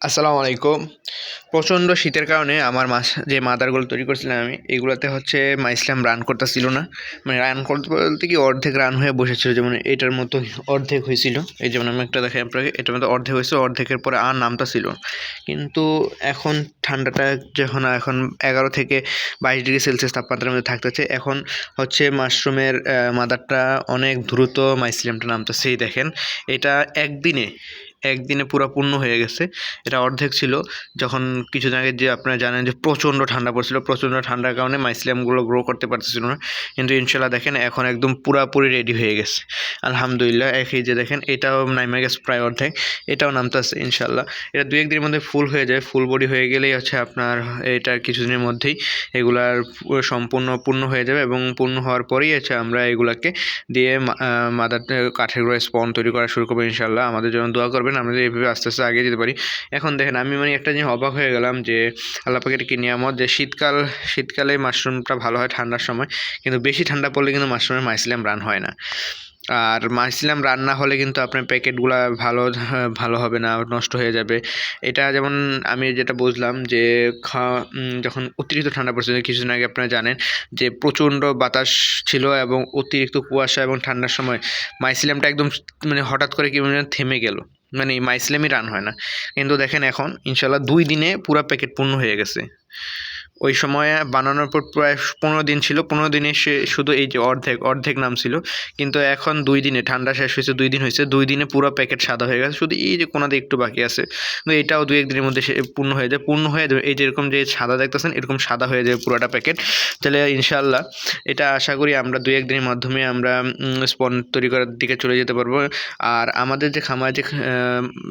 আসসালামু আলাইকুম। প্রচণ্ড শীতের কারণে আমার মাছ, যে মাদারগুলো তৈরি করছিলাম আমি, এগুলোতে হচ্ছে মাইসলাম রান করতেছিল না। মানে রান করতে বলতে কি অর্ধেক রান হয়ে বসেছিল, যেমন এটার মতো অর্ধেক হয়েছিল। এই যেমন আমি একটা দেখাই আপনাকে, এটার মতো অর্ধেক হয়েছে, অর্ধেকের পরে আর নামটা ছিল কিন্তু এখন ঠান্ডাটা যখন, এখন এগারো থেকে বাইশ ডিগ্রি সেলসিয়াস তাপমাত্রার মধ্যে থাকতেছে, এখন হচ্ছে মাশরুমের মাদারটা অনেক দ্রুত মাইসিলামটা নামতেছে, এই দেখেন। এটা একদিনে একদিনে পুরো পূর্ণ হয়ে গেছে। এটা অর্ধেক ছিল। যখন কিছুদিন আগে যে আপনারা জানেন যে প্রচণ্ড ঠান্ডা পড়ছিল, প্রচণ্ড ঠান্ডার কারণে মাইসিলিয়ামগুলো গ্রো করতে পারতেছিল না। কিন্তু ইনশাল্লাহ দেখেন এখন একদম পুরাপুরি রেডি হয়ে গেছে। আলহামদুলিল্লাহ একই যে দেখেন, এটাও নামে গেছে প্রায় অর্ধেক। এটাও নামতেছে ইনশাল্লাহ এটা দু একদিনের মধ্যে ফুল হয়ে যায়। ফুল বডি হয়ে গেলেই হচ্ছে আপনার এটা কিছুদিনের মধ্যেই এগুলার সম্পূর্ণ পূর্ণ হয়ে যাবে এবং পূর্ণ হওয়ার পরেই হচ্ছে আমরা এগুলাকে দিয়ে মাদার কাঠের স্পন তৈরি করা শুরু করব ইনশাল্লাহ আমাদের জন্য দোয়া করবেন। আমরা এইভাবে আস্তে আস্তে আগে যেতে পারি। এখন দেখেন, আমি মানে একটা জিনিস অবাক হয়ে গেলাম যে আল্লাহ পাকের কি নিয়ামত? যে শীতকাল, শীতকালে মাশরুমটা ভালো হয় ঠান্ডার সময়, কিন্তু বেশি ঠান্ডা পড়লে কিন্তু মাশরুমের মাইসিলাম রান হয় না। আর মাইসিলাম রান্না হলে কিন্তু আপনার প্যাকেটগুলো ভালো ভালো হবে না, নষ্ট হয়ে যাবে। এটা যেমন আমি যেটা বুঝলাম যে খাওয়া যখন অতিরিক্ত ঠান্ডা পড়ছে কিছুদিন আগে আপনারা জানেন যে, প্রচণ্ড বাতাস ছিল এবং অতিরিক্ত কুয়াশা এবং ঠান্ডার সময় মাইসিলামটা একদম মানে হঠাৎ করে কি থেমে গেল। মানে মাইসলেমই রান হয় না। কিন্তু দেখেন এখন ইনশাল্লাহ দুই দিনে পুরো প্যাকেট পূর্ণ হয়ে গেছে। ওই সময় বানানোর পর প্রায় পনেরো দিন ছিল। পনেরো দিনে সে শুধু এই যে অর্ধেক অর্ধেক নাম ছিল। কিন্তু এখন দুই দিনে, ঠান্ডা শেষ হয়েছে, দুই দিন হয়েছে। দুই দিনে পুরো প্যাকেট সাদা হয়ে গেছে। শুধু এই যে কোনাতে একটু বাকি আছে। কিন্তু এটাও দুই এক দিনের মধ্যে সে পূর্ণ হয়ে যায়। পূর্ণ হয়ে যাবে। এই যেরকম যে সাদা দেখতেছেন, এরকম সাদা হয়ে যাবে পুরোটা প্যাকেট তাহলে ইনশাল্লাহ এটা আশা করি আমরা দুই এক দিনের মাধ্যমে আমরা স্পন তৈরি করার দিকে চলে যেতে পারব। আর আমাদের যে খামার যে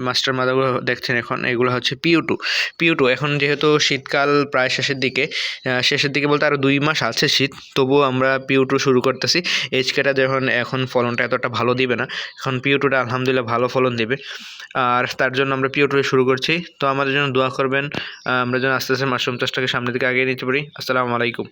মাস্টার মাদারগুলো দেখছেন এখন, এগুলো হচ্ছে পিউ টু পিউ টু এখন যেহেতু শীতকাল প্রায় শেষের দিকে দিকে শেষের দিকে বলতে আরও দুই মাস আছে শীত, তবুও আমরা পিউটু শুরু করতেছি। এইচকেটা যখন এখন ফলনটা এতটা ভালো দিবে না, এখন পিউটুটা আলহামদুলিল্লাহ ভালো ফলন দেবে। আর তার জন্য আমরা পিউটু শুরু করছি। তো আমাদের জন্য দোয়া করবেন আমরা যেন আস্তে আস্তে মাশরুম চাষটাকে সামনের দিকে আগিয়ে নিতে পারি। আসসালামু আলাইকুম।